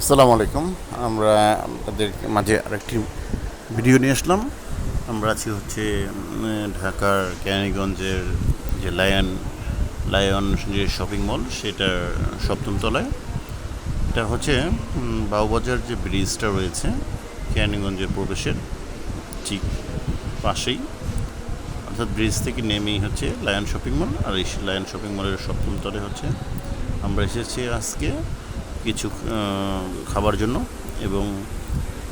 আসসালামু আলাইকুম। আমরা আপনাদের মাঝে আরেকটি ভিডিও নিয়ে আসলাম। আমরা আছি হচ্ছে ঢাকার ক্যানিগঞ্জের যে লায়ন লায়ন যে শপিং মল, সেটার সপ্তম তলায়। এটা হচ্ছে বাউবাজার যে ব্রিজটা রয়েছে ক্যানিগঞ্জের প্রবেশের ঠিক পাশেই। অর্থাৎ ব্রিজ থেকে নেমেই হচ্ছে লায়ন শপিং মল, আর এই লায়ন শপিং মলের সপ্তম তলে হচ্ছে। আমরা এসেছি আজকে কিছু খাবার জন্য এবং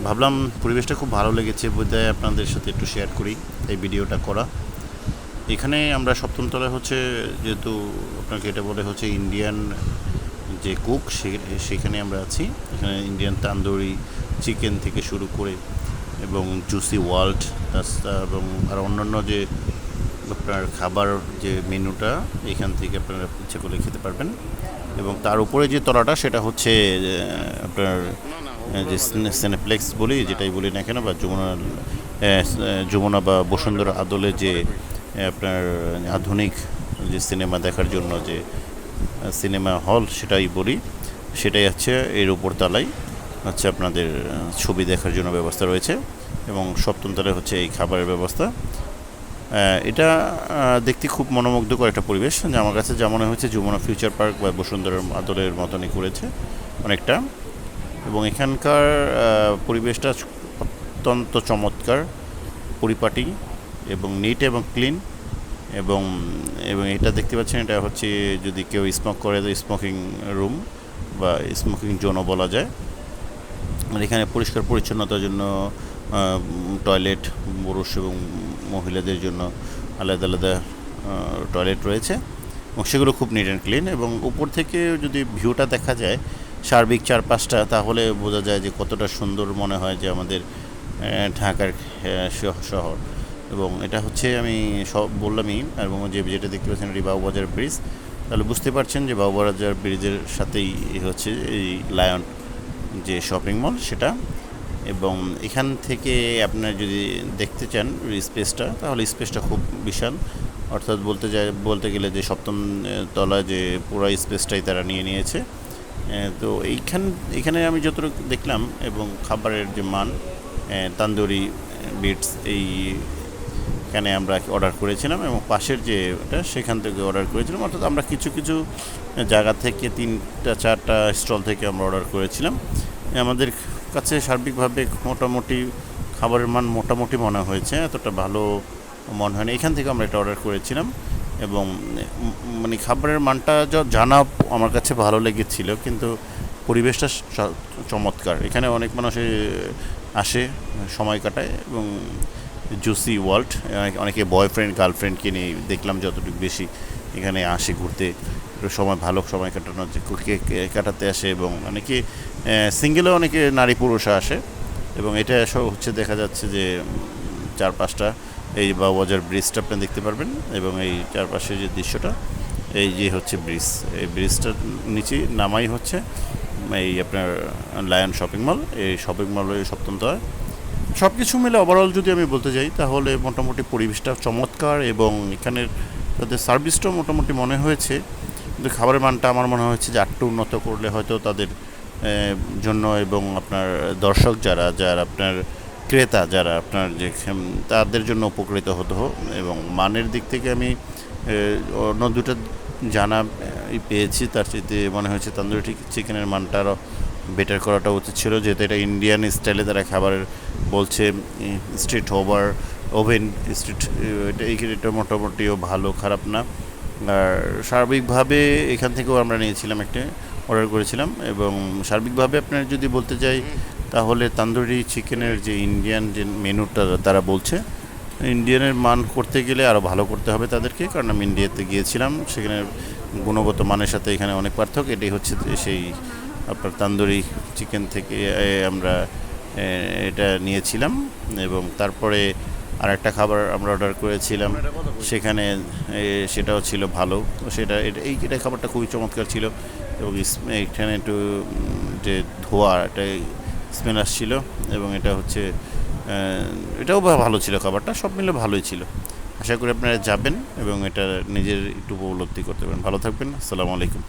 ভাবলাম পরিবেশটা খুব ভালো লেগেছে বোধহয় আপনাদের সাথে একটু শেয়ার করি এই ভিডিওটা করা। এখানে আমরা সপ্তমতলায় হচ্ছে যেহেতু আপনাকে এটা বলে হচ্ছে ইন্ডিয়ান যে কুক সেখানে আমরা আছি। এখানে ইন্ডিয়ান তান্দুরি চিকেন থেকে শুরু করে এবং জুসি ওয়ার্ল্ড এবং আর অন্যান্য যে আপনার খাবার যে মেনুটা, এখান থেকে আপনারা ইচ্ছে করলে খেতে পারবেন। এবং তার উপরে যে তলাটা, সেটা হচ্ছে আপনার যে সিনে- সিনেপ্লেক্স বলি, যেটাই বলি না কেন, বা যমুনা যমুনা বা বসুন্ধরা আদলে যে আপনার আধুনিক যে সিনেমা দেখার জন্য যে, সিনেমা হল, সেটাই বলি। সেটাই হচ্ছে এর উপর তলায় হচ্ছে আপনাদের ছবি দেখার জন্য ব্যবস্থা রয়েছে। এবং সপ্তম তলায় হচ্ছে এই খাবারের ব্যবস্থা। এটা দেখতে খুব মনোমুগ্ধকর একটা পরিবেশ, যে আমার কাছে যা মনে হচ্ছে যমুনা ফিউচার পার্ক বা বসুন্ধরার আদলের মতনই করেছে অনেকটা। এবং এখানকার পরিবেশটা অত্যন্ত চমৎকার, পরিপাটি এবং নিট এবং ক্লিন এবং এবং এটা দেখতে পাচ্ছেন, এটা হচ্ছে যদি কেউ স্মোক করে, তো স্মোকিং রুম বা স্মোকিং জোনও বলা যায়। আর এখানে পরিষ্কার পরিচ্ছন্নতার জন্য টয়লেট পুরুষ এবং মহিলাদের জন্য আলাদা আলাদা টয়লেট রয়েছে এবং সেগুলো খুব নিট অ্যান্ড ক্লিন এবং উপর থেকে যদি ভিউটা দেখা যায় সার্বিক চারপাশটা, তাহলে বোঝা যায় যে কতটা সুন্দর মনে হয় যে আমাদের ঢাকার শহর। এবং এটা হচ্ছে আমি সব বললামই এবং যে যেটা দেখতে পাচ্ছেন এটি বাবুবাজার ব্রিজ তাহলে বুঝতে পারছেন যে বাবুবাজার ব্রিজের সাথেই হচ্ছে এই লায়ন যে শপিং মল সেটা এবং এখান থেকে আপনার যদি দেখতে চান স্পেসটা, তাহলে স্পেসটা খুব বিশাল। অর্থাৎ বলতে যায় বলতে গেলে যে সপ্তম তলা যে পুরো স্পেসটাই তারা নিয়ে নিয়েছে। তো এইখান, এখানে আমি যতটুকু দেখলাম এবং খাবারের যে মান তান্দুরি, বিটস, এই এখানে আমরা অর্ডার করেছিলাম এবং পাশের যে ওটা সেখান থেকে অর্ডার করেছিলাম। অর্থাৎ আমরা কিছু কিছু জায়গা থেকে তিনটা, চারটা স্টল থেকে আমরা অর্ডার করেছিলাম। আমাদের কাছে সার্বিকভাবে মোটামুটি খাবারের মান মোটামুটি মনে হয়েছে, এতটা ভালো মনে হয়নি। এখান থেকে আমরা এটা অর্ডার করেছিলাম এবং মানে খাবারের মানটা যা জানা আমার কাছে ভালো লেগেছিল, কিন্তু পরিবেশটা চমৎকার। এখানে অনেক মানুষ আসে, সময় কাটায় এবং জুসি ওয়ার্ল্ড অনেকে বয়ফ্রেন্ড গার্লফ্রেন্ডকে নিয়ে দেখলাম যতটুকু বেশি এখানে আসে ঘুরতে। সময়, ভালো সময় কাটানো কাটাতে আসে এবং অনেকে সিঙ্গেলও অনেকে নারী পুরুষ আসে এবং এটা সব হচ্ছে দেখা যাচ্ছে যে চার পাঁচটা, এই বাবাজার ব্রিজটা আপনি দেখতে পারবেন এবং এই চারপাশে যে দৃশ্যটা, এই যে হচ্ছে ব্রিজ এই ব্রিজটার নিচে নামাই হচ্ছে, এই আপনার লায়ন শপিং মল এই শপিং মলের সপ্তম তলায়। সব কিছু মিলে ওভারঅল যদি আমি বলতে যাই, তাহলে মোটামুটি পরিবেশটা চমৎকার এবং এখানের তাদের সার্ভিসটাও মোটামুটি মনে হয়েছে। কিন্তু খাবারের মানটা আমার মনে হয়েছে যে আরেকটু উন্নত করলে হয়তো তাদের জন্য এবং আপনার দর্শক যারা যারা আপনার ক্রেতা, যারা আপনার যে তাদের জন্য উপকৃত হতো এবং মানের দিক থেকে আমি অন্য দুটো জানা পেয়েছি। তার চাইতে মনে হয়েছে তন্দুরি চিকেনের মানটা আরও বেটার করাটা উচিত ছিল, যেহেতু এটা ইন্ডিয়ান স্টাইলে তারা খাবারের বলছে স্ট্রিট ওভার ওভেন স্ট্রিট এটা এটা মোটামুটিও ভালো, খারাপ না। আর সার্বিকভাবে এখান থেকেও আমরা নিয়েছিলাম একটা অর্ডার করেছিলাম, এবং সার্বিকভাবে আপনার যদি বলতে চাই তাহলে তান্দুরি চিকেনের যে ইন্ডিয়ান যে মেনুটা তারা বলছে ইন্ডিয়ানের মান করতে গেলে আরও ভালো করতে হবে তাদেরকে, কারণ আমি ইন্ডিয়াতে গিয়েছিলাম, সেখানে গুণগত মানের সাথে এখানে অনেক পার্থক্য, এটাই হচ্ছে সেই আপনার তান্দুরি চিকেন থেকে আমরা এটা নিয়েছিলাম এবং তারপরে আর একটা খাবার আমরা অর্ডার করেছিলাম। সেখানে এ, সেটাও ছিল ভালো। তো সেটা এটা এই এটা খাবারটা খুবই চমৎকার ছিল এবং এখানে একটু যে ধোয়া এটা স্মেল আসছিল এবং এটা হচ্ছে এটাও ভালো ছিল খাবারটা সব মিলে ভালোই ছিল। আশা করি আপনারা যাবেন এবং এটা নিজের একটু উপলব্ধি করতে পারেন। ভালো থাকবেন। আসসালামু আলাইকুম।